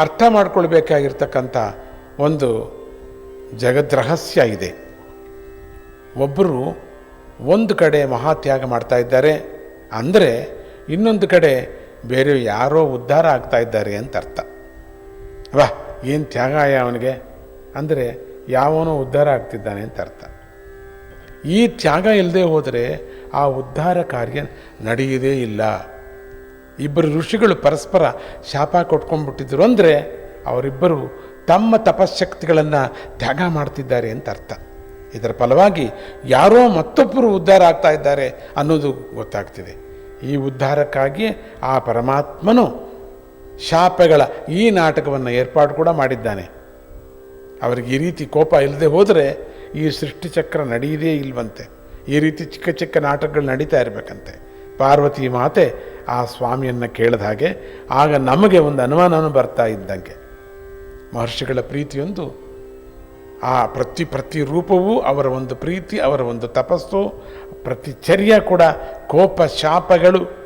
ಅರ್ಥ ಮಾಡ್ಕೊಳ್ಬೇಕಾಗಿರ್ತಕ್ಕಂಥ ಒಂದು ಜಗದ್ರಹಸ್ಯ ಇದೆ. ಒಬ್ಬರು ಒಂದು ಕಡೆ ಮಹಾತ್ಯಾಗ ಮಾಡ್ತಾ ಇದ್ದಾರೆ, ಅಂದರೆ ಇನ್ನೊಂದು ಕಡೆ ಬೇರೆ ಯಾರೋ ಉದ್ಧಾರ ಆಗ್ತಾ ಇದ್ದಾರೆ ಅಂತ ಅರ್ಥ. ವಾ ಏನು ತ್ಯಾಗ ಅವನಿಗೆ? ಅಂದರೆ ಯಾವನೋ ಉದ್ಧಾರ ಆಗ್ತಿದ್ದಾನೆ ಅಂತ ಅರ್ಥ. ಈ ತ್ಯಾಗ ಇಲ್ಲದೆ ಹೋದರೆ ಆ ಉದ್ಧಾರ ಕಾರ್ಯ ನಡೆಯುವುದೇ ಇಲ್ಲ. ಇಬ್ಬರು ಋಷಿಗಳು ಪರಸ್ಪರ ಶಾಪ ಕೊಟ್ಕೊಂಡ್ಬಿಟ್ಟಿದ್ರು ಅಂದರೆ ಅವರಿಬ್ಬರು ತಮ್ಮ ತಪಶಕ್ತಿಗಳನ್ನು ತ್ಯಾಗ ಮಾಡ್ತಿದ್ದಾರೆ ಅಂತ ಅರ್ಥ. ಇದರ ಫಲವಾಗಿ ಯಾರೋ ಮತ್ತೊಬ್ಬರು ಉದ್ಧಾರ ಆಗ್ತಾ ಇದ್ದಾರೆ ಅನ್ನೋದು ಗೊತ್ತಾಗ್ತಿದೆ. ಈ ಉದ್ಧಾರಕ್ಕಾಗಿ ಆ ಪರಮಾತ್ಮನು ಶಾಪಗಳ ಈ ನಾಟಕವನ್ನು ಏರ್ಪಾಡು ಕೂಡ ಮಾಡಿದ್ದಾನೆ. ಅವರಿಗೆ ಈ ರೀತಿ ಕೋಪ ಇಲ್ಲದೆ ಹೋದರೆ ಈ ಸೃಷ್ಟಿಚಕ್ರ ನಡೆಯದೇ ಇಲ್ವಂತೆ. ಈ ರೀತಿ ಚಿಕ್ಕ ಚಿಕ್ಕ ನಾಟಕಗಳು ನಡೀತಾ ಇರಬೇಕಂತೆ. ಪಾರ್ವತಿ ಮಾತೆ ಆ ಸ್ವಾಮಿಯನ್ನು ಕೇಳಿದ ಹಾಗೆ, ಆಗ ನಮಗೆ ಒಂದು ಅನುಮಾನವೂ ಬರ್ತಾ ಇದ್ದಂಗೆ. ಮಹರ್ಷಿಗಳ ಪ್ರೀತಿಯೊಂದು, ಆ ಪ್ರತಿ ಪ್ರತಿ ರೂಪವೂ ಅವರ ಒಂದು ಪ್ರೀತಿ, ಅವರ ಒಂದು ತಪಸ್ಸು ಪ್ರತಿ ಚರ್ಯ ಕೂಡ, ಕೋಪ, ಶಾಪಗಳು,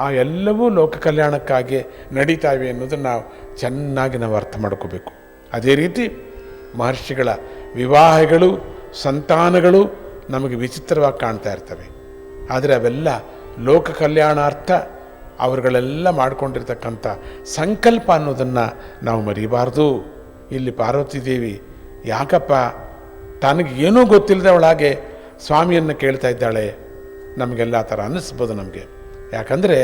ಆ ಎಲ್ಲವೂ ಲೋಕ ಕಲ್ಯಾಣಕ್ಕಾಗಿ ನಡೀತಾವೆ ಅನ್ನೋದನ್ನು ನಾವು ಚೆನ್ನಾಗಿ ನಾವು ಅರ್ಥ ಮಾಡ್ಕೋಬೇಕು. ಅದೇ ರೀತಿ ಮಹರ್ಷಿಗಳ ವಿವಾಹಗಳು, ಸಂತಾನಗಳು ನಮಗೆ ವಿಚಿತ್ರವಾಗಿ ಕಾಣ್ತಾ ಇರ್ತವೆ. ಆದರೆ ಅವೆಲ್ಲ ಲೋಕ ಕಲ್ಯಾಣಾರ್ಥ ಅವರುಗಳೆಲ್ಲ ಮಾಡಿಕೊಂಡಿರ್ತಕ್ಕಂಥ ಸಂಕಲ್ಪ ಅನ್ನೋದನ್ನು ನಾವು ಮರಿಬಾರ್ದು. ಇಲ್ಲಿ ಪಾರ್ವತಿ ದೇವಿ ಯಾಕಪ್ಪ, ತನಗೆ ಏನೂ ಗೊತ್ತಿಲ್ಲದೆ ಅವಳಾಗೆ ಸ್ವಾಮಿಯನ್ನು ಕೇಳ್ತಾ ಇದ್ದಾಳೆ. ನಮಗೆಲ್ಲ ಆ ಥರ ಅನ್ನಿಸ್ಬೋದು ನಮಗೆ. ಯಾಕಂದರೆ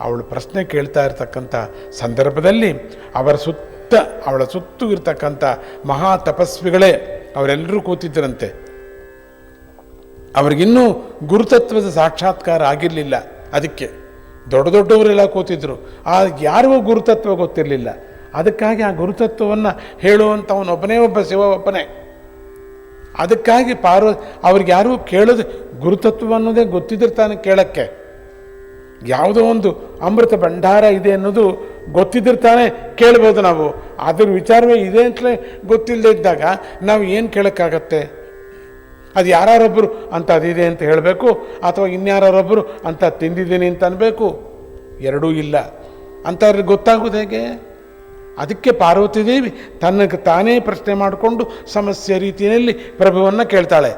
ಅವಳು ಪ್ರಶ್ನೆ ಕೇಳ್ತಾ ಇರ್ತಕ್ಕಂಥ ಸಂದರ್ಭದಲ್ಲಿ ಅವರ ಸುತ್ತ, ಅವಳ ಸುತ್ತು ಇರ್ತಕ್ಕಂಥ ಮಹಾ ತಪಸ್ವಿಗಳೇ ಅವರೆಲ್ಲರೂ ಕೂತಿದ್ದರಂತೆ. ಅವ್ರಿಗಿನ್ನೂ ಗುರುತತ್ವದ ಸಾಕ್ಷಾತ್ಕಾರ ಆಗಿರಲಿಲ್ಲ. ಅದಕ್ಕೆ ದೊಡ್ಡ ದೊಡ್ಡವರೆಲ್ಲ ಕೂತಿದ್ರು. ಆ ಯಾರಿಗೂ ಗುರುತತ್ವ ಗೊತ್ತಿರಲಿಲ್ಲ. ಅದಕ್ಕಾಗಿ ಆ ಗುರುತತ್ವವನ್ನು ಹೇಳುವಂಥವನೊಬ್ಬನೇ ಒಬ್ಬ ಶಿವ ಒಬ್ಬನೇ ಅದಕ್ಕಾಗಿ ಪಾರ್ವ, ಅವ್ರಿಗೆ ಯಾರೂ ಕೇಳೋದು ಗುರುತತ್ವ ಅನ್ನೋದೇ ಗೊತ್ತಿದ್ದಿರ್ತಾನೆ ಕೇಳೋಕ್ಕೆ. ಯಾವುದೋ ಒಂದು ಅಮೃತ ಭಂಡಾರ ಇದೆ ಅನ್ನೋದು ಗೊತ್ತಿದ್ದಿರ್ತಾನೆ ಕೇಳ್ಬೋದು ನಾವು. ಅದ್ರ ವಿಚಾರವೇ ಇದೆ ಅಂತಲೇ ಗೊತ್ತಿಲ್ಲದೆ ಇದ್ದಾಗ ನಾವು ಏನು ಕೇಳೋಕ್ಕಾಗತ್ತೆ? ಅದು ಯಾರೊಬ್ಬರು ಅಂತ ಅದಿದೆ ಅಂತ ಹೇಳಬೇಕು, ಅಥವಾ ಇನ್ಯಾರೊಬ್ಬರು ಅಂತ ತಿಂದಿದ್ದೀನಿ ಅಂತ ಅನ್ನಬೇಕು ಎರಡೂ ಇಲ್ಲ. ಅಂಥವ್ರಿಗೆ ಗೊತ್ತಾಗೋದು ಹೇಗೆ? ಅದಕ್ಕೆ ಪಾರ್ವತಿ ದೇವಿ ತನಗೆ ತಾನೇ ಪ್ರಶ್ನೆ ಮಾಡಿಕೊಂಡು ಸಮಸ್ಯೆ ರೀತಿಯಲ್ಲಿ ಪ್ರಭುವನ್ನು ಕೇಳ್ತಾಳೆ.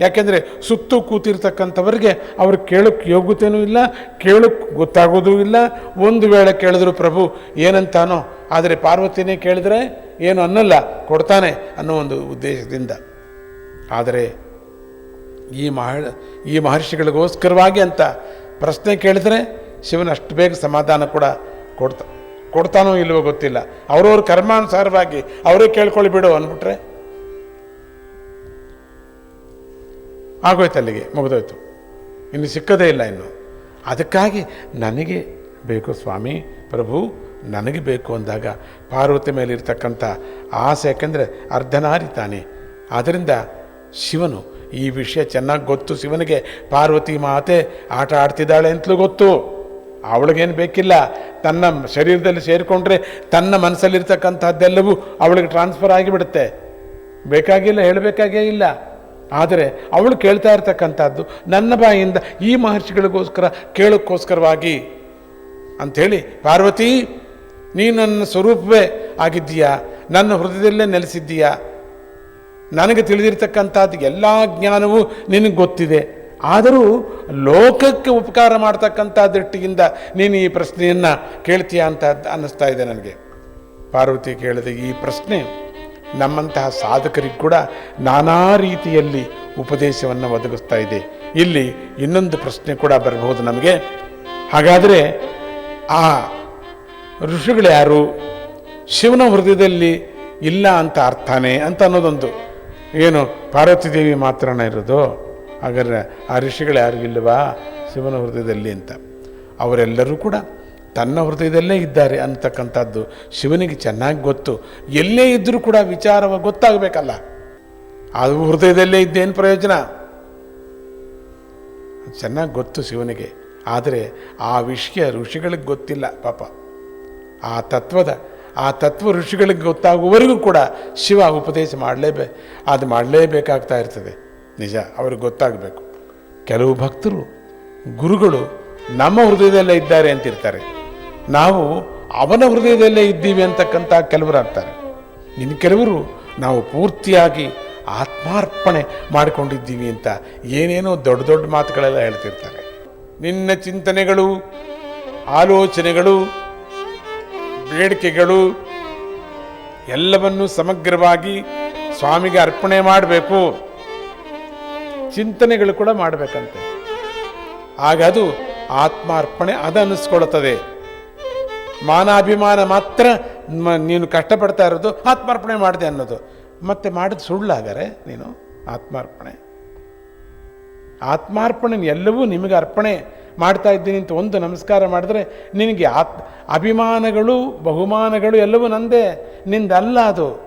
ಯಾಕೆಂದರೆ ಸುತ್ತು ಕೂತಿರ್ತಕ್ಕಂಥವ್ರಿಗೆ ಅವ್ರು ಕೇಳೋಕ್ಕೆ ಯೋಗ್ಯತೆಯೂ ಇಲ್ಲ ಕೇಳೋಕ್ಕೆ ಗೊತ್ತಾಗೋದೂ ಇಲ್ಲ. ಒಂದು ವೇಳೆ ಕೇಳಿದ್ರು ಪ್ರಭು ಏನಂತಾನೋ, ಆದರೆ ಪಾರ್ವತಿನೇ ಕೇಳಿದ್ರೆ ಏನು ಅನ್ನಲ್ಲ, ಕೊಡ್ತಾನೆ ಅನ್ನೋ ಒಂದು ಉದ್ದೇಶದಿಂದ. ಆದರೆ ಈ ಮಹ, ಈ ಮಹರ್ಷಿಗಳಿಗೋಸ್ಕರವಾಗಿ ಅಂತ ಪ್ರಶ್ನೆ ಕೇಳಿದ್ರೆ ಶಿವನ ಅಷ್ಟು ಬೇಗ ಸಮಾಧಾನ ಕೂಡ ಕೊಡ್ತಾ, ಕೊಡ್ತಾನೋ ಇಲ್ವೋ ಗೊತ್ತಿಲ್ಲ. ಅವ್ರವ್ರ ಕರ್ಮಾನುಸಾರವಾಗಿ ಅವರೇ ಕೇಳ್ಕೊಳ್ಳಿ ಬಿಡು ಅಂದ್ಬಿಟ್ರೆ ಆಗೋಯ್ತು ಅಲ್ಲಿಗೆ, ಮುಗಿದೋಯ್ತು. ಇನ್ನು ಸಿಕ್ಕದೇ ಇಲ್ಲ ಇನ್ನು. ಅದಕ್ಕಾಗಿ ನನಗೆ ಬೇಕು ಸ್ವಾಮಿ, ಪ್ರಭು, ನನಗೆ ಬೇಕು ಅಂದಾಗ ಪಾರ್ವತಿ ಮೇಲೆ ಇರ್ತಕ್ಕಂಥ ಆಸೆ ಯಾಕೆಂದರೆ ಅರ್ಧನಾರಿ ತಾನೆ. ಆದ್ದರಿಂದ ಶಿವನು ಈ ವಿಷಯ ಚೆನ್ನಾಗಿ ಗೊತ್ತು. ಶಿವನಿಗೆ ಪಾರ್ವತಿ ಮಾತೆ ಆಟ ಆಡ್ತಿದ್ದಾಳೆ ಅಂತಲೂ ಗೊತ್ತು. ಅವಳಿಗೇನು ಬೇಕಿಲ್ಲ. ತನ್ನ ಶರೀರದಲ್ಲಿ ಸೇರಿಕೊಂಡ್ರೆ ತನ್ನ ಮನಸ್ಸಲ್ಲಿರ್ತಕ್ಕಂಥದ್ದೆಲ್ಲವೂ ಅವಳಿಗೆ ಟ್ರಾನ್ಸ್ಫರ್ ಆಗಿಬಿಡುತ್ತೆ. ಬೇಕಾಗಿಲ್ಲ, ಹೇಳಬೇಕಾಗೇ ಇಲ್ಲ. ಆದರೆ ಅವಳು ಕೇಳ್ತಾ ಇರ್ತಕ್ಕಂಥದ್ದು ನನ್ನ ಬಾಯಿಂದ ಈ ಮಹರ್ಷಿಗಳಿಗೋಸ್ಕರ ಕೇಳೋಕ್ಕೋಸ್ಕರವಾಗಿ. ಅಂಥೇಳಿ, ಪಾರ್ವತಿ ನೀನು ನನ್ನ ಸ್ವರೂಪವೇ ಆಗಿದ್ದೀಯಾ? ನನ್ನ ಹೃದಯದಲ್ಲೇ ನೆಲೆಸಿದ್ದೀಯಾ? ನನಗೆ ತಿಳಿದಿರ್ತಕ್ಕಂಥದ್ದು ಎಲ್ಲ ಜ್ಞಾನವೂ ನಿನಗೆ ಗೊತ್ತಿದೆ. ಆದರೂ ಲೋಕಕ್ಕೆ ಉಪಕಾರ ಮಾಡ್ತಕ್ಕಂಥ ದೃಷ್ಟಿಯಿಂದ ನೀನು ಈ ಪ್ರಶ್ನೆಯನ್ನು ಕೇಳ್ತೀಯ ಅಂತ ಅನ್ನಿಸ್ತಾ ಇದೆ ನನಗೆ. ಪಾರ್ವತಿ ಕೇಳಿದ ಈ ಪ್ರಶ್ನೆ ನಮ್ಮಂತಹ ಸಾಧಕರಿಗೆ ಕೂಡ ನಾನಾ ರೀತಿಯಲ್ಲಿ ಉಪದೇಶವನ್ನು ಒದಗಿಸ್ತಾ ಇದೆ. ಇಲ್ಲಿ ಇನ್ನೊಂದು ಪ್ರಶ್ನೆ ಕೂಡ ಬರಬಹುದು ನಮಗೆ. ಹಾಗಾದರೆ ಆ ಋಷಿಗಳು ಯಾರು? ಶಿವನ ಹೃದಯದಲ್ಲಿ ಇಲ್ಲ ಅಂತ ಅರ್ಥನೇ ಅಂತ ಅನ್ನೋದೊಂದು. ಏನು ಪಾರ್ವತಿ ದೇವಿ ಮಾತ್ರನ ಇರೋದು? ಹಾಗಾದ್ರೆ ಆ ಋಷಿಗಳು ಯಾರಿಗಿಲ್ಲವಾ ಶಿವನ ಹೃದಯದಲ್ಲಿ ಅಂತ. ಅವರೆಲ್ಲರೂ ಕೂಡ ತನ್ನ ಹೃದಯದಲ್ಲೇ ಇದ್ದಾರೆ ಅಂತಕ್ಕಂಥದ್ದು ಶಿವನಿಗೆ ಚೆನ್ನಾಗಿ ಗೊತ್ತು. ಎಲ್ಲೇ ಇದ್ದರೂ ಕೂಡ ವಿಚಾರವ ಗೊತ್ತಾಗಬೇಕಲ್ಲ. ಅದು ಹೃದಯದಲ್ಲೇ ಇದ್ದೇನು ಪ್ರಯೋಜನ? ಚೆನ್ನಾಗಿ ಗೊತ್ತು ಶಿವನಿಗೆ. ಆದರೆ ಆ ವಿಷಯ ಋಷಿಗಳಿಗೆ ಗೊತ್ತಿಲ್ಲ ಪಾಪ. ಆ ತತ್ವದ ಆ ತತ್ವ ಋಷಿಗಳಿಗೆ ಗೊತ್ತಾಗುವವರೆಗೂ ಕೂಡ ಶಿವ ಉಪದೇಶ ಮಾಡಲೇಬೇ ಅದು ಮಾಡಲೇಬೇಕಾಗ್ತಾ ಇರ್ತದೆ. ನಿಜ, ಅವ್ರಿಗೆ ಗೊತ್ತಾಗಬೇಕು. ಕೆಲವು ಭಕ್ತರು, ಗುರುಗಳು ನಮ್ಮ ಹೃದಯದಲ್ಲೇ ಇದ್ದಾರೆ ಅಂತಿರ್ತಾರೆ. ನಾವು ಅವನ ಹೃದಯದಲ್ಲೇ ಇದ್ದೀವಿ ಅಂತಕ್ಕಂಥ ಕೆಲವರು ಆಗ್ತಾರೆ ಇನ್ನು ಕೆಲವರು ನಾವು ಪೂರ್ತಿಯಾಗಿ ಆತ್ಮಾರ್ಪಣೆ ಮಾಡಿಕೊಂಡಿದ್ದೀವಿ ಅಂತ ಏನೇನೋ ದೊಡ್ಡ ದೊಡ್ಡ ಮಾತುಗಳೆಲ್ಲ ಹೇಳ್ತಿರ್ತಾರೆ. ನಿನ್ನ ಚಿಂತನೆಗಳು, ಆಲೋಚನೆಗಳು ಬೇಡಿಕೆಗಳು ಎಲ್ಲವನ್ನು ಸಮಗ್ರವಾಗಿ ಸ್ವಾಮಿಗೆ ಅರ್ಪಣೆ ಮಾಡಬೇಕು. ಚಿಂತನೆಗಳು ಕೂಡ ಮಾಡಬೇಕಂತೆ. ಆಗ ಅದು ಆತ್ಮಾರ್ಪಣೆ ಅದು ಅನ್ನಿಸ್ಕೊಳ್ಳುತ್ತದೆ ಮಾನಾಭಿಮಾನ ಮಾತ್ರ ನೀನು ಕಷ್ಟಪಡ್ತಾ ಇರೋದು ಆತ್ಮಾರ್ಪಣೆ ಮಾಡಿದೆ ಅನ್ನೋದು. ಮತ್ತೆ ಮಾಡಿದ ಸುಳ್ಳಾದರೆ ನೀನು? ಆತ್ಮಾರ್ಪಣೆ. ಆತ್ಮಾರ್ಪಣೆ ಎಲ್ಲವೂ ನಿಮಗೆ ಅರ್ಪಣೆ ಮಾಡ್ತಾ ಇದ್ದೀನಿ ಅಂತ ಒಂದು ನಮಸ್ಕಾರ ಮಾಡಿದ್ರೆ ನಿನಗೆ ಆತ್ ಅಭಿಮಾನಗಳು, ಬಹುಮಾನಗಳು ಎಲ್ಲವೂ ನಂದೇ. ನಿಂದಲ್ಲ ಅದು.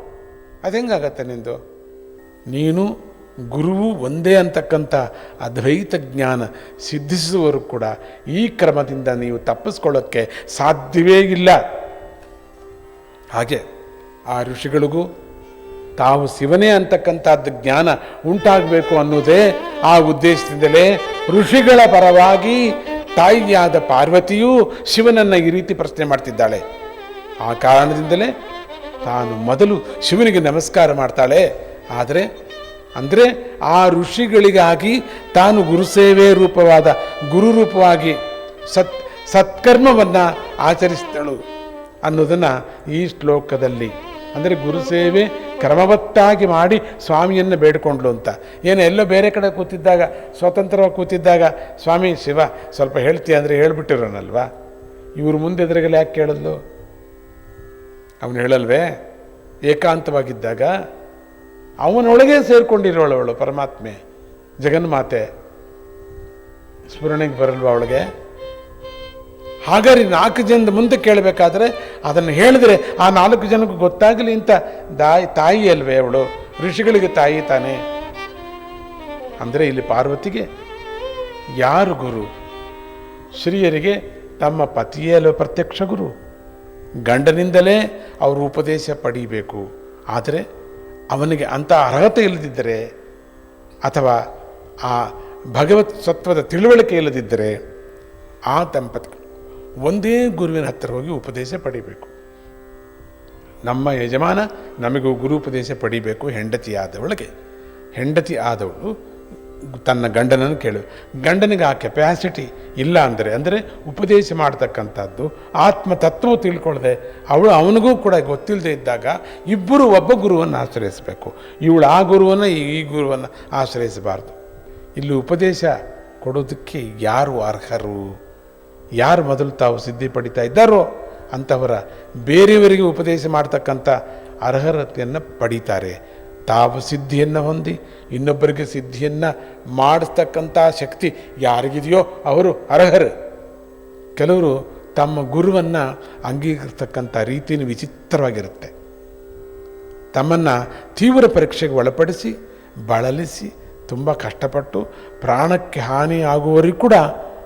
ಅದು ಹೆಂಗಾಗತ್ತೆ ನಿಂದು? ನೀನು ಗುರುವು ಒಂದೇ ಅಂತಕ್ಕಂಥ ಅದ್ವೈತ ಜ್ಞಾನ ಸಿದ್ಧಿಸುವವರು ಕೂಡ ಈ ಕ್ರಮದಿಂದ ನೀವು ತಪ್ಪಿಸ್ಕೊಳ್ಳೋಕ್ಕೆ ಸಾಧ್ಯವೇ ಇಲ್ಲ. ಹಾಗೆ ಆ ಋಷಿಗಳಿಗೂ ತಾವು ಶಿವನೇ ಅಂತಕ್ಕಂಥದ್ದು ಜ್ಞಾನ ಉಂಟಾಗಬೇಕು ಅನ್ನೋದೇ ಆ ಉದ್ದೇಶದಿಂದಲೇ ಋಷಿಗಳ ಪರವಾಗಿ ತಾಯಿಯಾದ ಪಾರ್ವತಿಯೂ ಶಿವನನ್ನು ಈ ರೀತಿ ಪ್ರಶ್ನೆ ಮಾಡ್ತಿದ್ದಾಳೆ. ಆ ಕಾರಣದಿಂದಲೇ ತಾನು ಮೊದಲು ಶಿವನಿಗೆ ನಮಸ್ಕಾರ ಮಾಡ್ತಾಳೆ. ಆದರೆ, ಅಂದರೆ ಆ ಋಷಿಗಳಿಗಾಗಿ ತಾನು ಗುರುಸೇವೆ ರೂಪವಾದ ಗುರು ರೂಪವಾಗಿ ಸತ್, ಸತ್ಕರ್ಮವನ್ನು ಆಚರಿಸಿದಳು ಅನ್ನೋದನ್ನು ಈ ಶ್ಲೋಕದಲ್ಲಿ. ಅಂದರೆ ಗುರುಸೇವೆ ಕ್ರಮವತ್ತಾಗಿ ಮಾಡಿ ಸ್ವಾಮಿಯನ್ನು ಬೇಡಿಕೊಂಡ್ಲು ಅಂತ. ಏನು ಎಲ್ಲೋ ಬೇರೆ ಕಡೆ ಕೂತಿದ್ದಾಗ, ಸ್ವತಂತ್ರವಾಗಿ ಕೂತಿದ್ದಾಗ, ಸ್ವಾಮಿ, ಶಿವ, ಸ್ವಲ್ಪ ಹೇಳ್ತೀಯ ಅಂದರೆ ಹೇಳ್ಬಿಟ್ಟಿರೋನಲ್ವಾ? ಇವ್ರ ಮುಂದೆ ಎದುರುಗಲ್ಲಿ ಯಾಕೆ ಕೇಳಲ್ಲು? ಅವನು ಹೇಳಲ್ವೇ? ಏಕಾಂತವಾಗಿದ್ದಾಗ ಅವನೊಳಗೆ ಸೇರಿಕೊಂಡಿರೋಳು ಅವಳು ಪರಮಾತ್ಮೆ. ಜಗನ್ಮಾತೆ ಸ್ಮರಣೆಗೆ ಬರಲ್ವಾ ಅವಳಿಗೆ? ಹಾಗಾದ್ರೆ ನಾಲ್ಕು ಜನದ ಮುಂದೆ ಕೇಳಬೇಕಾದ್ರೆ ಅದನ್ನು ಹೇಳಿದ್ರೆ ಆ ನಾಲ್ಕು ಜನಕ್ಕೆ ಗೊತ್ತಾಗಲಿ ಅಂತ ದಾಯಿ, ತಾಯಿ ಅಲ್ವೇ ಅವಳು. ಋಷಿಗಳಿಗೆ ತಾಯಿ ತಾನೇ. ಅಂದರೆ ಇಲ್ಲಿ ಪಾರ್ವತಿಗೆ ಯಾರು ಗುರು? ಶ್ರೀಯರಿಗೆ ತಮ್ಮ ಪತಿಯೇ ಅಲ್ವ ಪ್ರತ್ಯಕ್ಷ ಗುರು? ಗಂಡನಿಂದಲೇ ಅವರು ಉಪದೇಶ ಪಡೀಬೇಕು. ಆದರೆ ಅವನಿಗೆ ಅಂಥ ಅರ್ಹತೆ ಇಲ್ಲದಿದ್ದರೆ ಅಥವಾ ಆ ಭಗವತ್ ಸತ್ವದ ತಿಳುವಳಿಕೆ ಇಲ್ಲದಿದ್ದರೆ ಆ ದಂಪತಿ ಒಂದೇ ಗುರುವಿನ ಹತ್ತಿರ ಹೋಗಿ ಉಪದೇಶ ಪಡಿಬೇಕು. ನಮ್ಮ ಯಜಮಾನ ನಮಗೂ ಗುರು ಉಪದೇಶ ಪಡಿಬೇಕು, ಹೆಂಡತಿ ಆದವಳಿಗೆ. ಹೆಂಡತಿ ಆದವಳು ತನ್ನ ಗಂಡನನ್ನು ಕೇಳು. ಗಂಡನಿಗೆ ಆ ಕೆಪ್ಯಾಸಿಟಿ ಇಲ್ಲ ಅಂದರೆ ಅಂದರೆ ಉಪದೇಶ ಮಾಡ್ತಕ್ಕಂಥದ್ದು ಆತ್ಮ ತತ್ವ ತಿಳ್ಕೊಳ್ಳದೆ, ಅವಳು ಅವನಿಗೂ ಕೂಡ ಗೊತ್ತಿಲ್ಲದೆ ಇದ್ದಾಗ ಇಬ್ಬರು ಒಬ್ಬ ಗುರುವನ್ನು ಆಶ್ರಯಿಸಬೇಕು. ಇವಳು ಆ ಗುರುವನ್ನು, ಈ ಗುರುವನ್ನು ಆಶ್ರಯಿಸಬಾರ್ದು. ಇಲ್ಲಿ ಉಪದೇಶ ಕೊಡೋದಕ್ಕೆ ಯಾರು ಅರ್ಹರು? ಯಾರು ಮೊದಲು ತಾವು ಸಿದ್ಧಿ ಪಡಿತಾ ಇದ್ದಾರೋ ಅಂಥವರ ಬೇರೆಯವರಿಗೆ ಉಪದೇಶ ಮಾಡ್ತಕ್ಕಂಥ ಅರ್ಹತೆಯನ್ನು ಪಡೀತಾರೆ. ತಾವು ಸಿದ್ಧಿಯನ್ನು ಹೊಂದಿ, ಇನ್ನೊಬ್ಬರಿಗೆ ಸಿದ್ಧಿಯನ್ನು ಮಾಡಿಸ್ತಕ್ಕಂಥ ಶಕ್ತಿ ಯಾರಿಗಿದೆಯೋ ಅವರು ಅರ್ಹರು. ಕೆಲವರು ತಮ್ಮ ಗುರುವನ್ನು ಅಂಗೀಕರಿಸ್ತಕ್ಕಂಥ ರೀತಿಯೂ ವಿಚಿತ್ರವಾಗಿರುತ್ತೆ. ತಮ್ಮನ್ನು ತೀವ್ರ ಪರೀಕ್ಷೆಗೆ ಒಳಪಡಿಸಿ, ಬಳಲಿಸಿ, ತುಂಬ ಕಷ್ಟಪಟ್ಟು, ಪ್ರಾಣಕ್ಕೆ ಹಾನಿಯಾಗುವವರಿಗೂ ಕೂಡ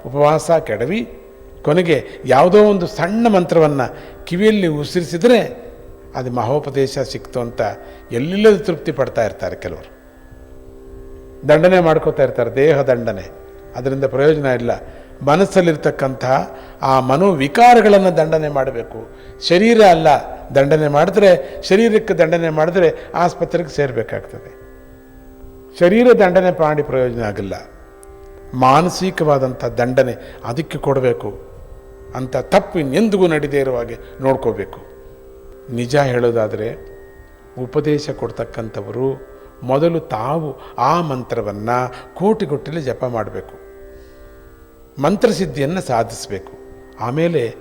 ಉಪವಾಸ ಕೆಡವಿ ಕೊನೆಗೆ ಯಾವುದೋ ಒಂದು ಸಣ್ಣ ಮಂತ್ರವನ್ನು ಕಿವಿಯಲ್ಲಿ ಉಸಿರಿಸಿದರೆ ಅದು ಮಹೋಪದೇಶ ಸಿಕ್ತು ಅಂತ ಎಲ್ಲಿಲ್ಲದ ತೃಪ್ತಿ ಪಡ್ತಾ ಇರ್ತಾರೆ ಕೆಲವರು. ದಂಡನೆ ಮಾಡ್ಕೋತಾ ಇರ್ತಾರೆ, ದೇಹ ದಂಡನೆ. ಅದರಿಂದ ಪ್ರಯೋಜನ ಇಲ್ಲ. ಮನಸ್ಸಲ್ಲಿರ್ತಕ್ಕಂತಹ ಆ ಮನೋವಿಕಾರಗಳನ್ನು ದಂಡನೆ ಮಾಡಬೇಕು. ಶರೀರ ಅಲ್ಲ, ದಂಡನೆ ಮಾಡಿದ್ರೆ, ಶರೀರಕ್ಕೆ ದಂಡನೆ ಮಾಡಿದ್ರೆ ಆಸ್ಪತ್ರೆಗೆ ಸೇರಬೇಕಾಗ್ತದೆ. ಶರೀರ ದಂಡನೆ ಮಾಡಿ ಪ್ರಯೋಜನ ಆಗಿಲ್ಲ. ಮಾನಸಿಕವಾದಂಥ ದಂಡನೆ ಅದಕ್ಕೆ ಕೊಡಬೇಕು. ಅಂತ ತಪ್ಪು ಇನ್ನೆಂದಿಗೂ ನಡೀದೇ ಇರುವ ಹಾಗೆ ನೋಡ್ಕೋಬೇಕು. ನಿಜ ಹೇಳೋದಾದರೆ ಉಪದೇಶ ಕೊಡ್ತಕ್ಕಂಥವರು ಮೊದಲು ತಾವು ಆ ಮಂತ್ರವನ್ನು ಕೋಟಿಗೊಟ್ಟಲೆ ಜಪ ಮಾಡಬೇಕು. ಮಂತ್ರಸಿದ್ಧಿಯನ್ನು ಸಾಧಿಸಬೇಕು. ಆಮೇಲೆ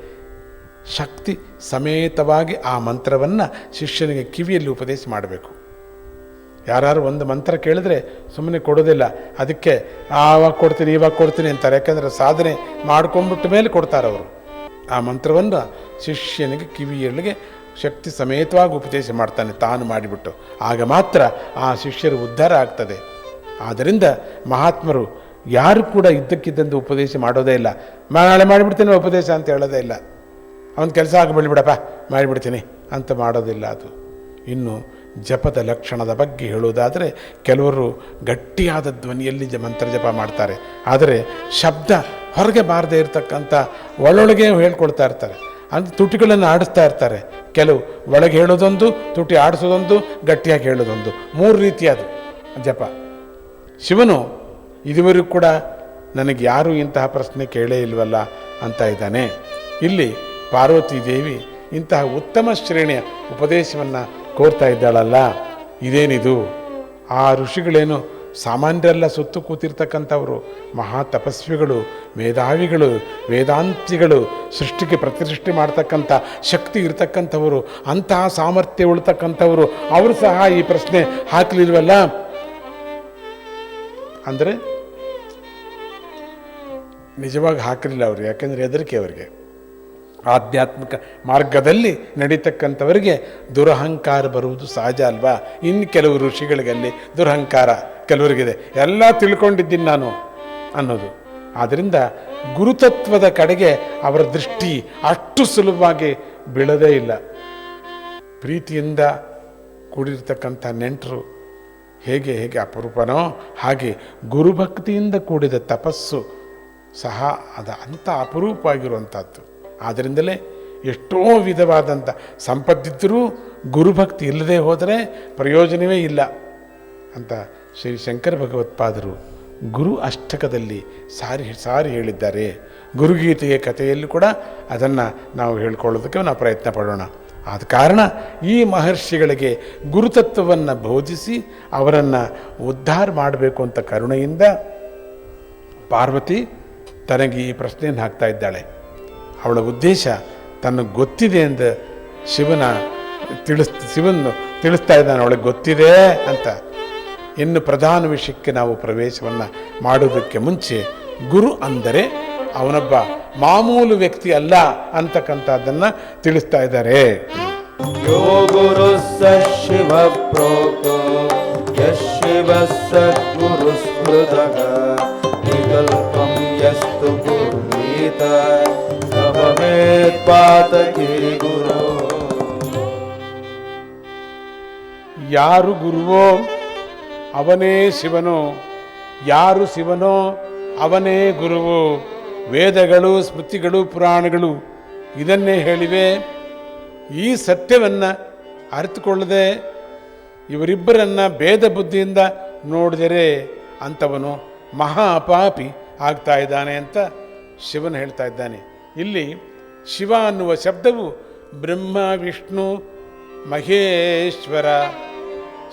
ಶಕ್ತಿ ಸಮೇತವಾಗಿ ಆ ಮಂತ್ರವನ್ನು ಶಿಷ್ಯನಿಗೆ ಕಿವಿಯಲ್ಲಿ ಉಪದೇಶ ಮಾಡಬೇಕು. ಯಾರು ಒಂದು ಮಂತ್ರ ಕೇಳಿದ್ರೆ ಸುಮ್ಮನೆ ಕೊಡೋದಿಲ್ಲ. ಅದಕ್ಕೆ ಆವಾಗ ಕೊಡ್ತೀನಿ, ಇವಾಗ ಕೊಡ್ತೀನಿ ಅಂತಾರೆ. ಯಾಕೆಂದರೆ ಸಾಧನೆ ಮಾಡ್ಕೊಂಡ್ಬಿಟ್ಟ ಮೇಲೆ ಕೊಡ್ತಾರೆ ಅವರು ಆ ಮಂತ್ರವನ್ನು ಶಿಷ್ಯನಿಗೆ, ಕಿವಿಯಲ್ಲಿಗೆ ಶಕ್ತಿ ಸಮೇತವಾಗಿ ಉಪದೇಶ ಮಾಡ್ತಾನೆ, ತಾನು ಮಾಡಿಬಿಟ್ಟು. ಆಗ ಮಾತ್ರ ಆ ಶಿಷ್ಯರು ಉದ್ಧಾರ ಆಗ್ತದೆ. ಆದ್ದರಿಂದ ಮಹಾತ್ಮರು ಯಾರು ಕೂಡ ಇದ್ದಕ್ಕಿದ್ದಂತೆ ಉಪದೇಶ ಮಾಡೋದೇ ಇಲ್ಲ. ನಾಳೆ ಮಾಡಿಬಿಡ್ತೀನಿ ಉಪದೇಶ ಅಂತ ಹೇಳೋದೇ ಇಲ್ಲ. ಅವನ ಕೆಲಸ ಆಗಿಬಿಡ್ಬಿಡಪ್ಪ ಮಾಡಿಬಿಡ್ತೀನಿ ಅಂತ ಮಾಡೋದಿಲ್ಲ ಅದು. ಇನ್ನು ಜಪದ ಲಕ್ಷಣದ ಬಗ್ಗೆ ಹೇಳುವುದಾದರೆ, ಕೆಲವರು ಗಟ್ಟಿಯಾದ ಧ್ವನಿಯಲ್ಲಿ ಜ ಮಂತ್ರ ಜಪ ಮಾಡ್ತಾರೆ. ಆದರೆ ಶಬ್ದ ಹೊರಗೆ ಬಾರದೇ ಇರತಕ್ಕಂಥ ಒಳೊಳಗೆ ಹೇಳ್ಕೊಳ್ತಾ ಇರ್ತಾರೆ. ಅಂದರೆ ತುಟಿಗಳನ್ನು ಆಡಿಸ್ತಾ ಇರ್ತಾರೆ. ಕೆಲವು ಒಳಗೆ ಹೇಳೋದೊಂದು, ತುಟಿ ಆಡಿಸೋದೊಂದು, ಗಟ್ಟಿಯಾಗಿ ಹೇಳೋದೊಂದು. ಮೂರು ರೀತಿ ಅದು. ಜಪ ಶಿವನು ಇದುವರೆಗೂ ಕೂಡ ನನಗೆ ಯಾರೂ ಇಂತಹ ಪ್ರಶ್ನೆ ಕೇಳೇ ಇಲ್ವಲ್ಲ ಅಂತ ಇದ್ದಾನೆ. ಇಲ್ಲಿ ಪಾರ್ವತಿ ದೇವಿ ಇಂತಹ ಉತ್ತಮ ಶ್ರೇಣಿಯ ಉಪದೇಶವನ್ನು ಕೋರ್ತಾ ಇದ್ದಾಳಲ್ಲ. ಇದೇನಿದು? ಆ ಋಷಿಗಳೇನು ಸಾಮಾನ್ಯರೆಲ್ಲ ಸುತ್ತು ಕೂತಿರ್ತಕ್ಕಂಥವರು ಮಹಾ ತಪಸ್ವಿಗಳು, ಮೇಧಾವಿಗಳು, ವೇದಾಂತಿಗಳು, ಸೃಷ್ಟಿಗೆ ಪ್ರತಿಸೃಷ್ಟಿ ಮಾಡ್ತಕ್ಕಂಥ ಶಕ್ತಿ ಇರತಕ್ಕಂಥವರು, ಅಂತಹ ಸಾಮರ್ಥ್ಯ ಉಳ್ತಕ್ಕಂಥವರು, ಅವರು ಸಹ ಈ ಪ್ರಶ್ನೆ ಹಾಕಲಿಲ್ವಲ್ಲ? ಅಂದರೆ ನಿಜವಾಗಿ ಹಾಕಲಿಲ್ಲ ಅವರು, ಯಾಕೆಂದರೆ ಹೆದರಿಕೆ ಅವರಿಗೆ. ಆಧ್ಯಾತ್ಮಿಕ ಮಾರ್ಗದಲ್ಲಿ ನಡೀತಕ್ಕಂಥವರಿಗೆ ದುರಹಂಕಾರ ಬರುವುದು ಸಹಜ ಅಲ್ವಾ? ಇನ್ನು ಕೆಲವು ಋಷಿಗಳಿಗಲ್ಲಿ ದುರಹಂಕಾರ ಕೆಲವರಿಗಿದೆ. ಎಲ್ಲ ತಿಳ್ಕೊಂಡಿದ್ದೀನಿ ನಾನು ಅನ್ನೋದು. ಆದ್ದರಿಂದ ಗುರುತತ್ವದ ಕಡೆಗೆ ಅವರ ದೃಷ್ಟಿ ಅಷ್ಟು ಸುಲಭವಾಗಿ ಬೀಳದೇ ಇಲ್ಲ. ಪ್ರೀತಿಯಿಂದ ಕೂಡಿರ್ತಕ್ಕಂಥ ನೆಂಟರು ಹೇಗೆ ಹೇಗೆ ಅಪರೂಪನೋ ಹಾಗೆ ಗುರುಭಕ್ತಿಯಿಂದ ಕೂಡಿದ ತಪಸ್ಸು ಸಹ ಅದ ಅಂಥ ಅಪರೂಪ ಆಗಿರುವಂಥದ್ದು ಆದ್ದರಿಂದಲೇ ಎಷ್ಟೋ ವಿಧವಾದಂಥ ಸಂಪತ್ತಿದ್ದರೂ ಗುರುಭಕ್ತಿ ಇಲ್ಲದೆ ಹೋದರೆ ಪ್ರಯೋಜನವೇ ಇಲ್ಲ ಅಂತ ಶ್ರೀ ಶಂಕರ ಭಗವತ್ಪಾದರು ಗುರು ಅಷ್ಟಕದಲ್ಲಿ ಸಾರಿ ಸಾರಿ ಹೇಳಿದ್ದಾರೆ. ಗುರುಗೀತೆಯ ಕಥೆಯಲ್ಲಿ ಕೂಡ ಅದನ್ನು ನಾವು ಹೇಳ್ಕೊಳ್ಳೋದಕ್ಕೆ ನಾವು ಪ್ರಯತ್ನ ಪಡೋಣ. ಆದ ಕಾರಣ ಈ ಮಹರ್ಷಿಗಳಿಗೆ ಗುರುತತ್ವವನ್ನು ಬೋಧಿಸಿ ಅವರನ್ನು ಉದ್ಧಾರ ಮಾಡಬೇಕು ಅಂತ ಕರುಣೆಯಿಂದ ಪಾರ್ವತಿ ತನಗೆ ಈ ಪ್ರಶ್ನೆಯನ್ನು ಹಾಕ್ತಾ ಇದ್ದಾಳೆ. ಅವಳ ಉದ್ದೇಶ ತನಗೆ ಗೊತ್ತಿದೆ ಎಂದು ಶಿವನ ತಿಳಿಸ್, ಶಿವನ್ ತಿಳಿಸ್ತಾ ಇದ್ದಾನೆ, ಅವಳಿಗೆ ಗೊತ್ತಿದೆ ಅಂತ. ಇನ್ನು ಪ್ರಧಾನ ವಿಷಯಕ್ಕೆ ನಾವು ಪ್ರವೇಶವನ್ನು ಮಾಡೋದಕ್ಕೆ ಮುಂಚೆ ಗುರು ಅಂದರೆ ಅವನೊಬ್ಬ ಮಾಮೂಲು ವ್ಯಕ್ತಿ ಅಲ್ಲ ಅಂತಕ್ಕಂಥದ್ದನ್ನು ತಿಳಿಸ್ತಾ ಇದ್ದಾರೆ. ಯಾರು ಗುರುವೋ ಅವನೇ ಶಿವನು. ಯಾರು ಶಿವನೋ ಅವನೇ ಗುರುವು. ವೇದಗಳು, ಸ್ಮೃತಿಗಳು, ಪುರಾಣಗಳು ಇದನ್ನೇ ಹೇಳಿವೆ. ಈ ಸತ್ಯವನ್ನು ಅರಿತುಕೊಳ್ಳದೆ ಇವರಿಬ್ಬರನ್ನು ಭೇದ ಬುದ್ಧಿಯಿಂದ ನೋಡಿದರೆ ಅಂಥವನು ಮಹಾ ಅಪಾಪಿ ಆಗ್ತಾ ಇದ್ದಾನೆ ಅಂತ ಶಿವನು ಹೇಳ್ತಾ ಇದ್ದಾನೆ. ಇಲ್ಲಿ ಶಿವ ಅನ್ನುವ ಶಬ್ದವು ಬ್ರಹ್ಮ, ವಿಷ್ಣು, ಮಹೇಶ್ವರ.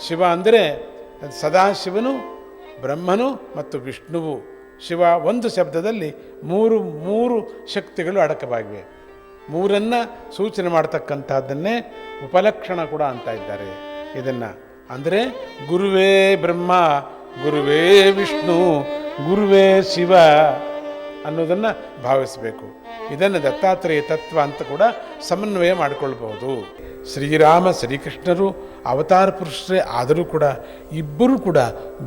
ಶಿವ ಅಂದರೆ ಸದಾಶಿವನು, ಬ್ರಹ್ಮನು ಮತ್ತು ವಿಷ್ಣುವು. ಶಿವ ಒಂದು ಶಬ್ದದಲ್ಲಿ ಮೂರು ಮೂರು ಶಕ್ತಿಗಳು ಅಡಕವಾಗಿವೆ. ಮೂರನ್ನು ಸೂಚನೆ ಮಾಡ್ತಕ್ಕಂಥದ್ದನ್ನೇ ಉಪಲಕ್ಷಣ ಕೂಡ ಅಂತ ಇದ್ದಾರೆ. ಇದನ್ನು ಅಂದರೆ ಗುರುವೇ ಬ್ರಹ್ಮ, ಗುರುವೇ ವಿಷ್ಣು, ಗುರುವೇ ಶಿವ. ಅನ್ನೋದನ್ನು ಭಾವಿಸಬೇಕು. ಇದನ್ನು ದತ್ತಾತ್ರೇಯ ತತ್ವ ಅಂತ ಕೂಡ ಸಮನ್ವಯ ಮಾಡಿಕೊಳ್ಬಹುದು. ಶ್ರೀರಾಮ, ಶ್ರೀಕೃಷ್ಣರು, ಅವತಾರ ಪುರುಷರೇ ಆದರೂ ಕೂಡ ಇಬ್ಬರೂ ಕೂಡ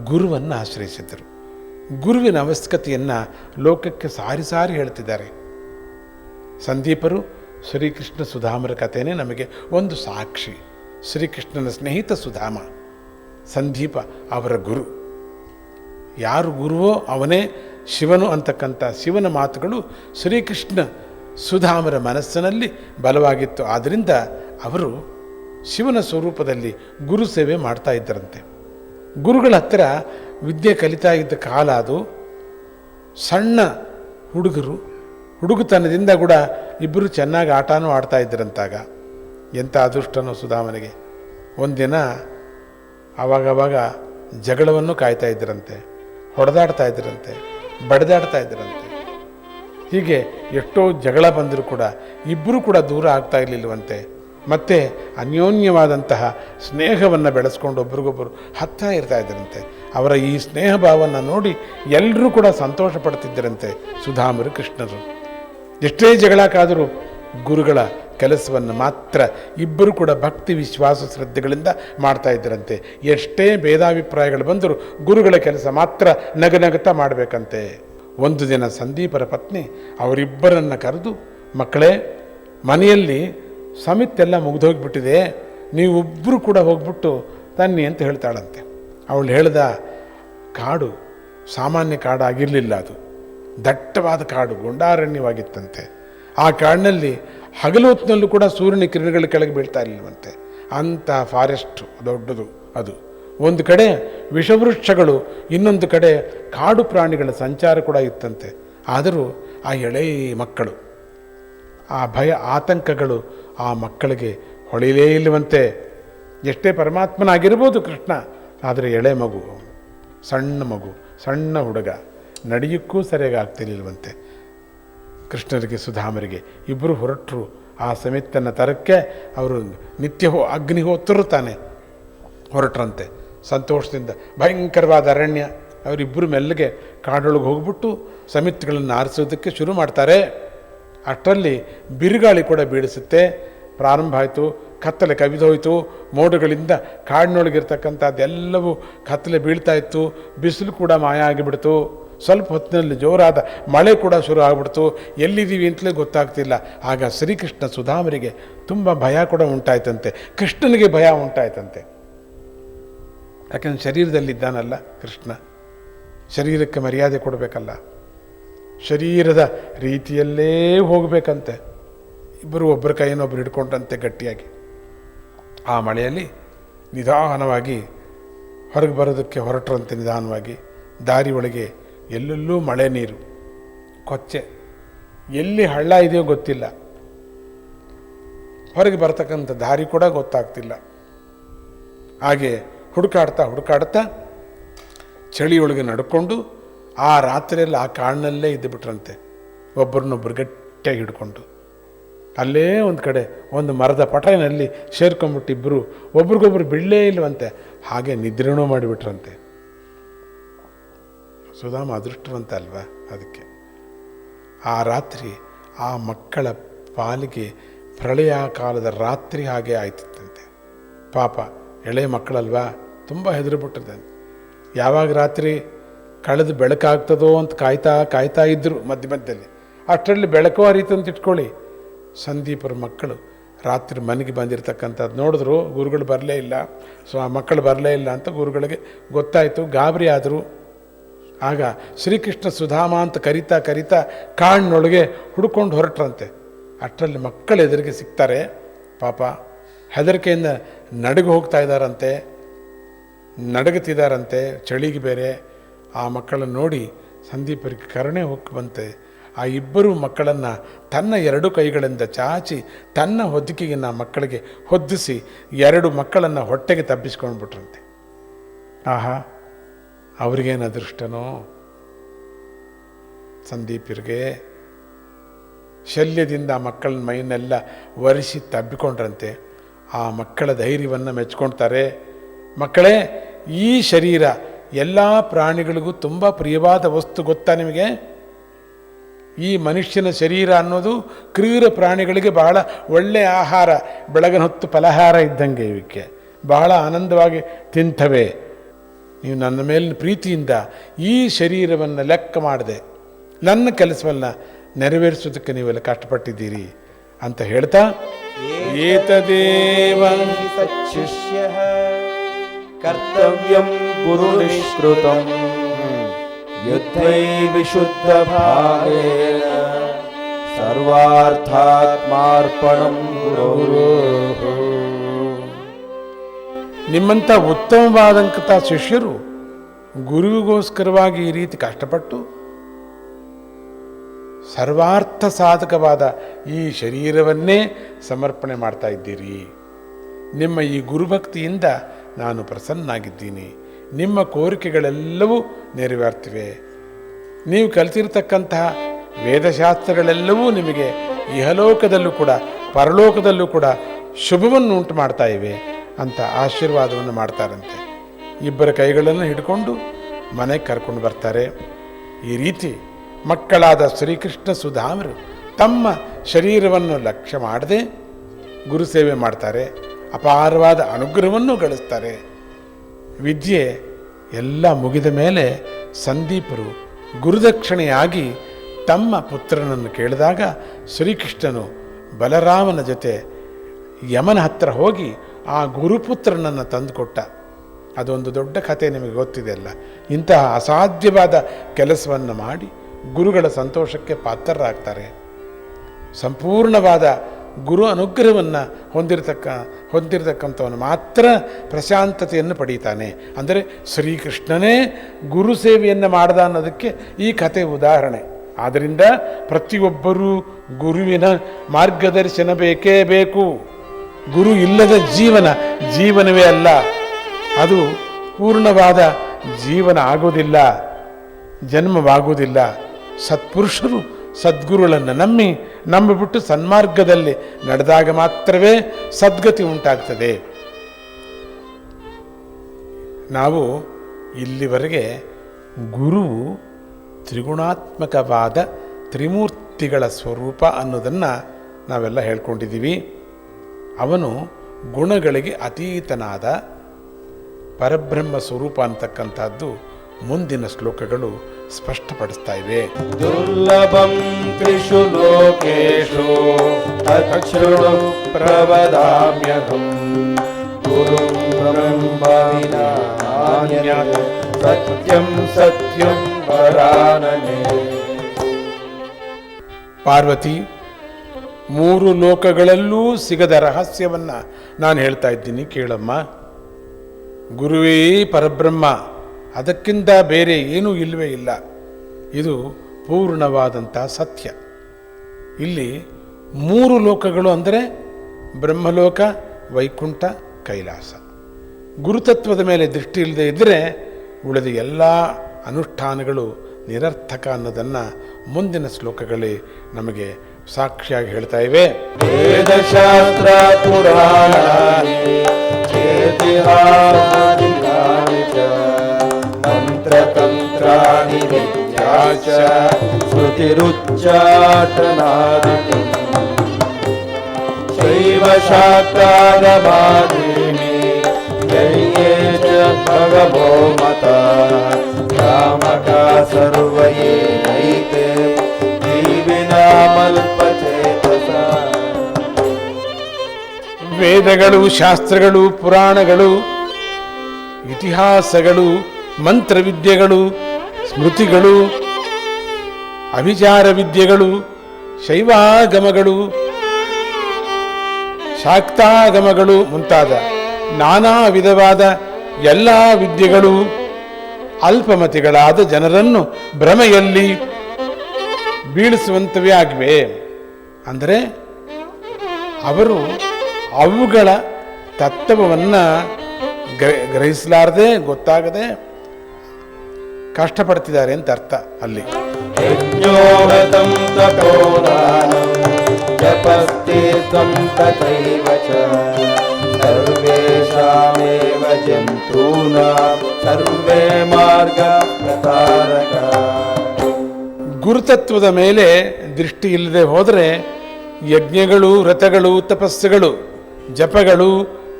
ಗುರುವನ್ನು ಆಶ್ರಯಿಸಿದ್ದರು. ಗುರುವಿನ ಅವಶ್ಯಕತೆಯನ್ನು ಲೋಕಕ್ಕೆ ಸಾರಿ ಸಾರಿ ಹೇಳ್ತಿದ್ದಾರೆ. ಸಂದೀಪರು, ಶ್ರೀಕೃಷ್ಣ ಸುಧಾಮರ ಕಥೆಯೇ ನಮಗೆ ಒಂದು ಸಾಕ್ಷಿ. ಶ್ರೀಕೃಷ್ಣನ ಸ್ನೇಹಿತ ಸುಧಾಮ, ಸಂದೀಪ ಅವರ ಗುರು. ಯಾರು ಗುರುವೋ ಅವನೇ ಶಿವನು ಅಂತಕ್ಕಂಥ ಶಿವನ ಮಾತುಗಳು ಶ್ರೀಕೃಷ್ಣ ಸುಧಾಮರ ಮನಸ್ಸಿನಲ್ಲಿ ಬಲವಾಗಿತ್ತು. ಆದ್ದರಿಂದ ಅವರು ಶಿವನ ಸ್ವರೂಪದಲ್ಲಿ ಗುರು ಸೇವೆ ಮಾಡ್ತಾ ಇದ್ದರಂತೆ. ಗುರುಗಳ ಹತ್ತಿರ ವಿದ್ಯೆ ಕಲಿತಾ ಇದ್ದ ಕಾಲ ಅದು. ಸಣ್ಣ ಹುಡುಗರು, ಹುಡುಗತನದಿಂದ ಕೂಡ ಇಬ್ಬರು ಚೆನ್ನಾಗಿ ಆಟನೂ ಆಡ್ತಾ ಇದ್ದರಂತಾಗ. ಎಂಥ ಅದೃಷ್ಟನೋ ಸುಧಾಮನಿಗೆ. ಒಂದಿನ ಆವಾಗವಾಗ ಜಗಳವನ್ನು ಕಾಯ್ತಾ ಇದ್ದರಂತೆ, ಹೊಡೆದಾಡ್ತಾ ಇದ್ದರಂತೆ. ಬಡಿದಾಡ್ತಾ ಇದ್ದರಂತೆ. ಹೀಗೆ ಎಷ್ಟೋ ಜಗಳ ಬಂದರೂ ಕೂಡ ಇಬ್ಬರೂ ಕೂಡ ದೂರ ಆಗ್ತಾ ಇರಲಿಲ್ಲವಂತೆ ಮತ್ತೆ ಅನ್ಯೋನ್ಯವಾದಂತಹ ಸ್ನೇಹವನ್ನು ಬೆಳೆಸ್ಕೊಂಡು ಒಬ್ರಿಗೊಬ್ಬರು ಹತ್ತಾ ಇರ್ತಾ ಇದ್ದರಂತೆ. ಅವರ ಈ ಸ್ನೇಹ ಭಾವವನ್ನು ನೋಡಿ ಎಲ್ಲರೂ ಕೂಡ ಸಂತೋಷ ಪಡ್ತಿದ್ದರಂತೆ ಸುಧಾಮರು, ಕೃಷ್ಣರು. ಎಷ್ಟೇ ಜಗಳಕ್ಕಾದರೂ ಗುರುಗಳ ಕೆಲಸವನ್ನು ಮಾತ್ರ ಇಬ್ಬರು ಕೂಡ ಭಕ್ತಿ ವಿಶ್ವಾಸ ಶ್ರದ್ಧೆಗಳಿಂದ ಮಾಡ್ತಾ ಇದ್ದರಂತೆ. ಎಷ್ಟೇ ಭೇದಾಭಿಪ್ರಾಯಗಳು ಬಂದರೂ ಗುರುಗಳ ಕೆಲಸ ಮಾತ್ರ ನಗನಗುತ್ತಾ ಮಾಡಬೇಕಂತೆ. ಒಂದು ದಿನ ಸಂದೀಪರ ಪತ್ನಿ ಅವರಿಬ್ಬರನ್ನು ಕರೆದು, ಮಕ್ಕಳೇ, ಮನೆಯಲ್ಲಿ ಸಮಿತೆಲ್ಲ ಮುಗಿದೋಗ್ಬಿಟ್ಟಿದೆ. ನೀವೊಬ್ಬರು ಕೂಡ ಹೋಗ್ಬಿಟ್ಟು ತನ್ನಿ ಅಂತ ಹೇಳ್ತಾಳಂತೆ. ಅವಳು ಹೇಳ್ದ, ಕಾಡು ಸಾಮಾನ್ಯ ಕಾಡಾಗಿರಲಿಲ್ಲ ಅದು. ದಟ್ಟವಾದ ಕಾಡು, ಗುಂಡಾರಣ್ಯವಾಗಿತ್ತಂತೆ. ಆ ಕಾಡಿನಲ್ಲಿ ಹಗಲು ಹೊತ್ತಿನಲ್ಲೂ ಕೂಡ ಸೂರ್ಯನ ಕಿರಣಗಳು ಕೆಳಗೆ ಬೀಳ್ತಾ ಇರಲಿಲ್ಲವಂತೆ ಅಂಥ ಫಾರೆಸ್ಟ್ ದೊಡ್ಡದು ಅದು. ಒಂದು ಕಡೆ ವಿಷವೃಕ್ಷಗಳು, ಇನ್ನೊಂದು ಕಡೆ ಕಾಡು ಪ್ರಾಣಿಗಳ ಸಂಚಾರ ಕೂಡ ಇತ್ತಂತೆ. ಆದರೂ ಆ ಎಳೆ ಮಕ್ಕಳು, ಆ ಭಯ ಆತಂಕಗಳು ಆ ಮಕ್ಕಳಿಗೆ ಹೊಳಿಲೇ ಇಲ್ಲವಂತೆ. ಎಷ್ಟೇ ಪರಮಾತ್ಮನಾಗಿರ್ಬೋದು ಕೃಷ್ಣ, ಆದರೆ ಎಳೆ ಮಗು, ಸಣ್ಣ ಮಗು, ಸಣ್ಣ ಹುಡುಗ, ನಡೆಯಕ್ಕೂ ಸರಿಯಾಗಿ ಆಗ್ತಿರ್ಲಿಲ್ವಂತೆ. ಕೃಷ್ಣರಿಗೆ, ಸುಧಾಮರಿಗೆ. ಇಬ್ಬರು ಹೊರಟರು. ಆ ಸಮಿತನ ತರಕ್ಕೆ ಅವರು ನಿತ್ಯ ಹೋ, ಅಗ್ನಿ ತಾನೆ ಹೊರಟ್ರಂತೆ. ಸಂತೋಷದಿಂದ, ಭಯಂಕರವಾದ ಅರಣ್ಯ. ಅವರಿಬ್ಬರು ಮೆಲ್ಲಗೆ ಕಾಡೊಳಗೆ ಹೋಗ್ಬಿಟ್ಟು ಸಮಿತಿಗಳನ್ನು ಆರಿಸೋದಕ್ಕೆ ಶುರು ಮಾಡ್ತಾರೆ. ಅಷ್ಟರಲ್ಲಿ ಬಿರುಗಾಳಿ ಕೂಡ ಬೀಳಿಸುತ್ತೆ. ಪ್ರಾರಂಭ ಆಯಿತು, ಕತ್ತಲೆ ಕವಿದೋಯ್ತು ಮೋಡಗಳಿಂದ ಕಾಡಿನೊಳಗಿರ್ತಕ್ಕಂಥದ್ದೆಲ್ಲವೂ ಕತ್ತಲೆ ಬೀಳ್ತಾ ಇತ್ತು. ಬಿಸಿಲು ಕೂಡ ಮಾಯ ಆಗಿಬಿಡ್ತು. ಸ್ವಲ್ಪ ಹೊತ್ತಿನಲ್ಲಿ ಜೋರಾದ ಮಳೆ ಕೂಡ ಶುರು ಆಗ್ಬಿಡ್ತು. ಎಲ್ಲಿದ್ದೀವಿ ಅಂತಲೇ ಗೊತ್ತಾಗ್ತಿಲ್ಲ. ಆಗ ಶ್ರೀಕೃಷ್ಣ ಸುಧಾಮರಿಗೆ ತುಂಬ ಭಯ ಕೂಡ ಉಂಟಾಯ್ತಂತೆ. ಕೃಷ್ಣನಿಗೆ ಭಯ ಉಂಟಾಯ್ತಂತೆ. ಯಾಕಂದ್ರೆ ಶರೀರದಲ್ಲಿದ್ದಾನಲ್ಲ ಕೃಷ್ಣ. ಶರೀರಕ್ಕೆ ಮರ್ಯಾದೆ ಕೊಡಬೇಕಲ್ಲ. ಶರೀರದ ರೀತಿಯಲ್ಲೇ ಹೋಗಬೇಕಂತೆ. ಇಬ್ಬರು ಒಬ್ಬರ ಕೈಯನ್ನೊಬ್ಬರು ಹಿಡ್ಕೊಂಡಂತೆ ಗಟ್ಟಿಯಾಗಿ. ಆ ಮಳೆಯಲ್ಲಿ ನಿಧಾನವಾಗಿ ಹೊರಗೆ ಬರೋದಕ್ಕೆ ಹೊರಟ್ರಂತೆ ನಿಧಾನವಾಗಿ. ದಾರಿ ಒಳಗೆ ಎಲ್ಲೆಲ್ಲೂ ಮಳೆ ನೀರು, ಕೊಚ್ಚೆ. ಎಲ್ಲಿ ಹಳ್ಳ ಇದೆಯೋ ಗೊತ್ತಿಲ್ಲ. ಹೊರಗೆ ಬರ್ತಕ್ಕಂಥ ದಾರಿ ಕೂಡ ಗೊತ್ತಾಗ್ತಿಲ್ಲ. ಹಾಗೆ ಹುಡುಕಾಡ್ತಾ ಹುಡುಕಾಡ್ತಾ ಚಳಿಯೊಳಗೆ ನಡ್ಕೊಂಡು ಆ ರಾತ್ರಿಯಲ್ಲಿ ಆ ಕಾಡಿನಲ್ಲೇ ಇದ್ದು ಬಿಟ್ರಂತೆ. ಒಬ್ಬರನ್ನೊಬ್ಬರು ಗಟ್ಟಿಯಾಗಿ ಹಿಡ್ಕೊಂಡು. ಅಲ್ಲೇ ಒಂದು ಕಡೆ ಒಂದು ಮರದ ಪಟೈನಲ್ಲಿ ಸೇರ್ಕೊಂಬಿಟ್ಟು ಇಬ್ಬರು ಒಬ್ರಿಗೊಬ್ರು ಬಿಡಲೇ ಇಲ್ವಂತೆ. ಹಾಗೆ ನಿದ್ರೆನೂ ಮಾಡಿಬಿಟ್ರಂತೆ. ಸುಧಾಮ ಅದೃಷ್ಟವಂತ ಅಲ್ವಾ ಅದಕ್ಕೆ? ಆ ರಾತ್ರಿ ಆ ಮಕ್ಕಳ ಪಾಲಿಗೆ ಪ್ರಳಯ ಕಾಲದ ರಾತ್ರಿ ಹಾಗೆ ಆಯ್ತಿತ್ತಂತೆ. ಪಾಪ, ಎಳೆ ಮಕ್ಕಳಲ್ವಾ? ತುಂಬ ಹೆದರಿಬಿಟ್ಟಿದ್ದಾನೆ ಯಾವಾಗ ರಾತ್ರಿ? ಕಳೆದು ಬೆಳಕಾಗ್ತದೋ ಅಂತ ಕಾಯ್ತಾ ಕಾಯ್ತಾ ಇದ್ದರು ಮಧ್ಯ ಮಧ್ಯದಲ್ಲಿ. ಅಷ್ಟರಲ್ಲಿ ಬೆಳಕು ಹರಿತು ಅಂತ ಇಟ್ಕೊಳ್ಳಿ. ಸಂದೀಪರ ಮಕ್ಕಳು ರಾತ್ರಿ ಮನೆಗೆ ಬಂದಿರತಕ್ಕಂಥದ್ದು ನೋಡಿದ್ರು, ಗುರುಗಳು ಬರಲೇ ಇಲ್ಲ. ಸೊ ಆ ಮಕ್ಕಳು ಬರಲೇ ಇಲ್ಲ ಅಂತ ಗುರುಗಳಿಗೆ ಗೊತ್ತಾಯಿತು. ಗಾಬರಿ ಆದರು. ಆಗ ಶ್ರೀಕೃಷ್ಣ ಸುಧಾಮ ಅಂತ ಕರಿತಾ ಕರಿತಾ ಕಾಡಿನೊಳಗೆ ಹುಡ್ಕೊಂಡು ಹೊರಟ್ರಂತೆ. ಅಷ್ಟರಲ್ಲಿ ಮಕ್ಕಳು ಎದುರಿಗೆ ಸಿಗ್ತಾರೆ ಪಾಪ ಹೆದರಿಕೆಯಿಂದ ನಡುಗು ಹೋಗ್ತಾ ಇದ್ದಾರಂತೆ, ನಡಗುತ್ತಿದ್ದಾರಂತೆ, ಚಳಿಗೆ ಬೇರೆ. ಆ ಮಕ್ಕಳನ್ನು ನೋಡಿ ಸಂದೀಪರಿಗೆ ಕರುಣೆ ಹೋಗಿ ಬಂತೆ ಆ ಇಬ್ಬರು ಮಕ್ಕಳನ್ನು ತನ್ನ ಎರಡು ಕೈಗಳಿಂದ ಚಾಚಿ ತನ್ನ ಹೊದಿಕೆಗೆ ನಾ ಮಕ್ಕಳಿಗೆ ಹೊದ್ದಿಸಿ ಎರಡು ಮಕ್ಕಳನ್ನು ಹೊಟ್ಟೆಗೆ ತಬ್ಬಿಸ್ಕೊಂಡ್ಬಿಟ್ರಂತೆ. ಆಹಾ ಅವ್ರಿಗೇನು ಅದೃಷ್ಟನೋ? ಸಂದೀಪರಿಗೆ ಶಲ್ಯದಿಂದ ಆ ಮಕ್ಕಳ ಮೈನೆಲ್ಲ ಒರೆಸಿ ತಬ್ಬಿಕೊಂಡ್ರಂತೆ. ಆ ಮಕ್ಕಳ ಧೈರ್ಯವನ್ನು ಮೆಚ್ಕೊಳ್ತಾರೆ. ಮಕ್ಕಳೇ, ಈ ಶರೀರ ಎಲ್ಲ ಪ್ರಾಣಿಗಳಿಗೂ ತುಂಬ ಪ್ರಿಯವಾದ ವಸ್ತು ಗೊತ್ತಾ ನಿಮಗೆ? ಈ ಮನುಷ್ಯನ ಶರೀರ ಅನ್ನೋದು ಕ್ರೀರ ಪ್ರಾಣಿಗಳಿಗೆ ಬಹಳ ಒಳ್ಳೆಯ ಆಹಾರ, ಬೆಳಗಿನ ಹೊತ್ತು ಫಲಹಾರ ಇದ್ದಂಗೆ ಇವಕ್ಕೆ. ಬಹಳ ಆನಂದವಾಗಿ ತಿಂತವೆ. ನೀವು ನನ್ನ ಮೇಲಿನ ಪ್ರೀತಿಯಿಂದ ಈ ಶರೀರವನ್ನು ಲೆಕ್ಕ ಮಾಡದೆ ನನ್ನ ಕೆಲಸವನ್ನು ನೆರವೇರಿಸೋದಕ್ಕೆ ನೀವೆಲ್ಲ ಕಷ್ಟಪಟ್ಟಿದ್ದೀರಿ ಅಂತ ಹೇಳ್ತಾ, ಏತದೇವ ಶಿಷ್ಯ ಕರ್ತವ್ಯಂ ಗುರು ನಿಷ್ಕೃತ ಯುದ್ಧೈ ವಿಶುದ್ಧ ಭಾವೇನ ಸರ್ವಾರ್ಥಾತ್ಮಾರ್ಪಣಂ ಗುರು ನಿಮ್ಮಂಥ ಉತ್ತಮವಾದಂಥ ಶಿಷ್ಯರು ಗುರುವಿಗೋಸ್ಕರವಾಗಿ ಈ ರೀತಿ ಕಷ್ಟಪಟ್ಟು ಸರ್ವಾರ್ಥ ಸಾಧಕವಾದ ಈ ಶರೀರವನ್ನೇ ಸಮರ್ಪಣೆ ಮಾಡ್ತಾ ಇದ್ದೀರಿ. ನಿಮ್ಮ ಈ ಗುರುಭಕ್ತಿಯಿಂದ ನಾನು ಪ್ರಸನ್ನಾಗಿದ್ದೀನಿ ನಿಮ್ಮ ಕೋರಿಕೆಗಳೆಲ್ಲವೂ ನೆರವೇರ್ತಿವೆ. ನೀವು ಕಲಿತಿರ್ತಕ್ಕಂತಹ ವೇದಶಾಸ್ತ್ರಗಳೆಲ್ಲವೂ ನಿಮಗೆ ಇಹಲೋಕದಲ್ಲೂ ಕೂಡ, ಪರಲೋಕದಲ್ಲೂ ಕೂಡ ಶುಭವನ್ನು ಉಂಟು ಮಾಡ್ತಾ ಇವೆ. ಅಂತ ಆಶೀರ್ವಾದವನ್ನು ಮಾಡ್ತಾರಂತೆ. ಇಬ್ಬರ ಕೈಗಳನ್ನು ಹಿಡ್ಕೊಂಡು ಮನೆಗೆ ಕರ್ಕೊಂಡು ಬರ್ತಾರೆ. ಈ ರೀತಿ ಮಕ್ಕಳಾದ ಶ್ರೀಕೃಷ್ಣ ಸುಧಾಮರು ತಮ್ಮ ಶರೀರವನ್ನು ಲಕ್ಷ್ಯ ಮಾಡದೆ ಗುರು ಸೇವೆ ಮಾಡ್ತಾರೆ. ಅಪಾರವಾದ ಅನುಗ್ರಹವನ್ನು ಗಳಿಸ್ತಾರೆ. ವಿದ್ಯೆ ಎಲ್ಲ ಮುಗಿದ ಮೇಲೆ ಸಂದೀಪರು ಗುರುದಕ್ಷಿಣೆಯಾಗಿ ತಮ್ಮ ಪುತ್ರನನ್ನು ಕೇಳಿದಾಗ ಶ್ರೀಕೃಷ್ಣನು ಬಲರಾಮನ ಜೊತೆ ಯಮನ ಹತ್ತಿರ ಹೋಗಿ ಆ ಗುರುಪುತ್ರನನ್ನು ತಂದುಕೊಟ್ಟ. ಅದೊಂದು ದೊಡ್ಡ ಕಥೆ ನಿಮಗೆ ಗೊತ್ತಿದೆ ಅಲ್ಲ? ಇಂತಹ ಅಸಾಧ್ಯವಾದ ಕೆಲಸವನ್ನು ಮಾಡಿ ಗುರುಗಳ ಸಂತೋಷಕ್ಕೆ ಪಾತ್ರರಾಗ್ತಾರೆ. ಸಂಪೂರ್ಣವಾದ ಗುರು ಅನುಗ್ರಹವನ್ನು ಹೊಂದಿರತಕ್ಕ, ಹೊಂದಿರತಕ್ಕಂಥವನು ಮಾತ್ರ ಪ್ರಶಾಂತತೆಯನ್ನು ಪಡೀತಾನೆ. ಅಂದರೆ ಶ್ರೀಕೃಷ್ಣನೇ ಗುರು ಸೇವೆಯನ್ನು ಮಾಡ್ದ ಅನ್ನೋದಕ್ಕೆ ಈ ಕತೆ ಉದಾಹರಣೆ. ಆದ್ದರಿಂದ ಪ್ರತಿಯೊಬ್ಬರೂ ಗುರುವಿನ ಮಾರ್ಗದರ್ಶನ ಬೇಕೇ ಬೇಕು. ಗುರು ಇಲ್ಲದ ಜೀವನ, ಜೀವನವೇ ಅಲ್ಲ. ಅದು ಪೂರ್ಣವಾದ ಜೀವನ ಆಗೋದಿಲ್ಲ ಜನ್ಮವಾಗುವುದಿಲ್ಲ ಸತ್ಪುರುಷರು ಸದ್ಗುರುಗಳನ್ನು ನಂಬಿ, ನಂಬಿಬಿಟ್ಟು ಸನ್ಮಾರ್ಗದಲ್ಲಿ ನಡೆದಾಗ ಮಾತ್ರವೇ ಸದ್ಗತಿ ಉಂಟಾಗ್ತದೆ. ನಾವು ಇಲ್ಲಿವರೆಗೆ ಗುರುವು ತ್ರಿಗುಣಾತ್ಮಕವಾದ ತ್ರಿಮೂರ್ತಿಗಳ ಸ್ವರೂಪ ಅನ್ನೋದನ್ನು ನಾವೆಲ್ಲ ಹೇಳ್ಕೊಂಡಿದ್ದೀವಿ. ಅವನು ಗುಣಗಳಿಗೆ ಅತೀತನಾದ ಪರಬ್ರಹ್ಮ ಸ್ವರೂಪ ಅಂತಕ್ಕಂಥದ್ದು ಮುಂದಿನ ಶ್ಲೋಕಗಳು ಸ್ಪಷ್ಟಪಡಿಸ್ತಾ ಇವೆ. ದುರ್ಲಭಂ ತ್ರಿಷು ಲೋಕೇಶು ತಕ್ಷಣಂ ಪ್ರವದಾಮ್ಯಹಂ. ಗುರು ಸತ್ಯಂ ಸತ್ಯಂ ಪಾರ್ವತಿ ಮೂರು ಲೋಕಗಳಲ್ಲೂ ಸಿಗದ ರಹಸ್ಯವನ್ನು ನಾನು ಹೇಳ್ತಾ ಇದ್ದೀನಿ, ಕೇಳಮ್ಮ. ಗುರುವೇ, ಪರಬ್ರಹ್ಮ, ಅದಕ್ಕಿಂತ ಬೇರೆ ಏನೂ ಇಲ್ಲವೇ ಇಲ್ಲ. ಇದು ಪೂರ್ಣವಾದಂಥ ಸತ್ಯ. ಇಲ್ಲಿ ಮೂರು ಲೋಕಗಳು ಅಂದರೆ ಬ್ರಹ್ಮಲೋಕ, ವೈಕುಂಠ, ಕೈಲಾಸ. ಗುರುತತ್ವದ ಮೇಲೆ ದೃಷ್ಟಿ ಇಲ್ಲದೆ ಇದ್ದರೆ ಉಳಿದ ಎಲ್ಲ ಅನುಷ್ಠಾನಗಳು ನಿರರ್ಥಕ ಅನ್ನೋದನ್ನು ಮುಂದಿನ ಶ್ಲೋಕಗಳೇ ನಮಗೆ ಸಾಕ್ಷಿಯಾಗಿ ಹೇಳ್ತಾ ಇವೆ ವೇದಶಾಸ್ತ್ರ ಪುರಾಣ ಮಂತ್ರತಂತ್ರಾಣಿ ವಿದ್ಯಾಚ ಸ್ಮೃತಿರುಚ್ಚಾಟನಾದಿ ಶೈವ ಶಾಕ್ತಾರವಾದಿನಿ ಜಯೇ ಚ ಭಗವೋ ಮತ ಕಾಮಕ ಸರ್ವಯೇ ವೇದಗಳು, ಶಾಸ್ತ್ರಗಳು, ಪುರಾಣಗಳು, ಇತಿಹಾಸಗಳು, ಮಂತ್ರವಿದ್ಯೆಗಳು, ಸ್ಮೃತಿಗಳು ಅಭಿಚಾರ ವಿದ್ಯೆಗಳು, ಶೈವಾಗಮಗಳು, ಶಾಕ್ತಾಗಮಗಳು ಮುಂತಾದ ನಾನಾ ವಿಧವಾದ ಎಲ್ಲ ವಿದ್ಯೆಗಳು ಅಲ್ಪಮತಿಗಳಾದ ಜನರನ್ನು ಭ್ರಮೆಯಲ್ಲಿ ಬೀಳಿಸುವಂತವೇ ಆಗಿವೆ. ಅಂದರೆ ಅವರು ಅವುಗಳ ತತ್ವವನ್ನು ಗ್ರಹಿಸಲಾರದೆ, ಗೊತ್ತಾಗದೆ ಕಷ್ಟಪಡ್ತಿದ್ದಾರೆ ಅಂತ ಅರ್ಥ ಅಲ್ಲಿ. ಸರ್ವೇ ಮಾರ್ಗ ಪ್ರತಾರಕ. ಗುರುತತ್ವದ ಮೇಲೆ ದೃಷ್ಟಿ ಇಲ್ಲದೆ ಹೋದರೆ ಯಜ್ಞಗಳು, ವ್ರತಗಳು, ತಪಸ್ಸುಗಳು, ಜಪಗಳು,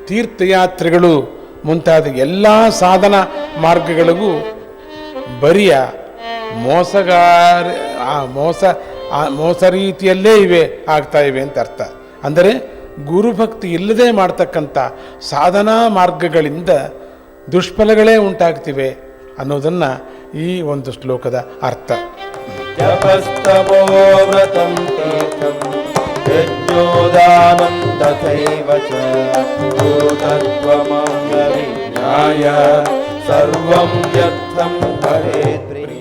ತೀರ್ಥಯಾತ್ರೆಗಳು ಮುಂತಾದ ಎಲ್ಲ ಸಾಧನ ಮಾರ್ಗಗಳಿಗೂ ಬರಿಯ ಮೋಸಗಾರ ಮೋಸ ಮೋಸ ರೀತಿಯಲ್ಲೇ ಇವೆ, ಆಗ್ತಾ ಇವೆ ಅಂತ ಅರ್ಥ. ಅಂದರೆ ಗುರುಭಕ್ತಿ ಇಲ್ಲದೆ ಮಾಡ್ತಕ್ಕಂಥ ಸಾಧನಾ ಮಾರ್ಗಗಳಿಂದ ದುಷ್ಫಲಗಳೇ ಉಂಟಾಗ್ತಿವೆ ಅನ್ನೋದನ್ನು ಈ ಒಂದು ಶ್ಲೋಕದ ಅರ್ಥ. जपस्तपो व्रतं तीर्थं यज्ञोदानं तथैव च गुरुतत्त्वमव्यविज्ञाय सर्वं व्यर्थं भवेत् प्रिये